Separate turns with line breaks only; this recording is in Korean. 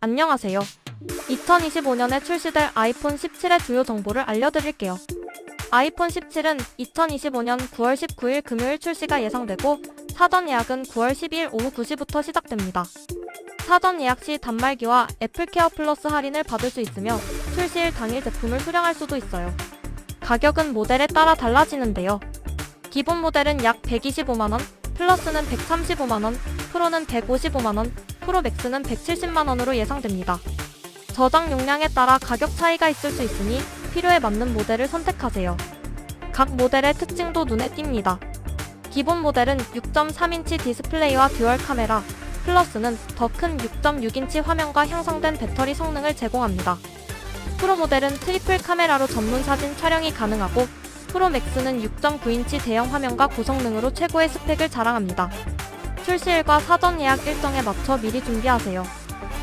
안녕하세요. 2025년에 출시될 아이폰 17의 주요 정보를 알려드릴게요. 아이폰 17은 2025년 9월 19일 금요일 출시가 예상되고 사전 예약은 9월 12일 오후 2시부터 시작됩니다. 사전 예약 시 단말기와 애플케어 플러스 할인을 받을 수 있으며 출시일 당일 제품을 수령할 수도 있어요. 가격은 모델에 따라 달라지는데요. 기본 모델은 약 125만원, 플러스는 135만원, 프로는 155만원, 프로 맥스는 170만원으로 예상됩니다. 저장 용량에 따라 가격 차이가 있을 수 있으니 필요에 맞는 모델을 선택하세요. 각 모델의 특징도 눈에 띕니다. 기본 모델은 6.3인치 디스플레이와 듀얼 카메라, 플러스는 더 큰 6.6인치 화면과 향상된 배터리 성능을 제공합니다. 프로 모델은 트리플 카메라로 전문 사진 촬영이 가능하고 프로 맥스는 6.9인치 대형 화면과 고성능으로 최고의 스펙을 자랑합니다. 출시일과 사전 예약 일정에 맞춰 미리 준비하세요.